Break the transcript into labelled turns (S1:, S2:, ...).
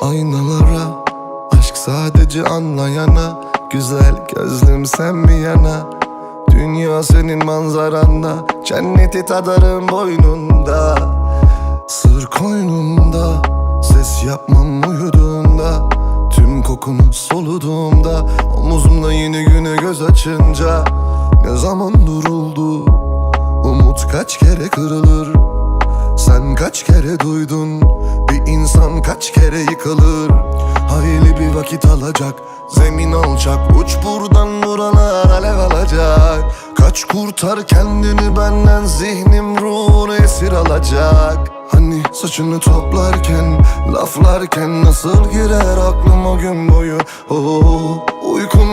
S1: Aynalara Aşk sadece anlayana Güzel gözlüm sen bir yana? Dünya senin manzaranda Cenneti tadarım boynunda. Sır koynumda Ses yapmam uyuduğunda. Tüm kokunu soluduğumda Omuzumda yeni güne göz açınca. Ne zaman duruldu kaç kere duydun? Bir insan kaç kere yıkılır? Hayli bir vakit alacak Zemin alacak Uç buradan buralar alev alacak. Kaç kurtar kendini benden Zihnim ruhunu esir alacak. Hani saçını toplarken Laflarken nasıl girer aklım o gün boyu? Oh,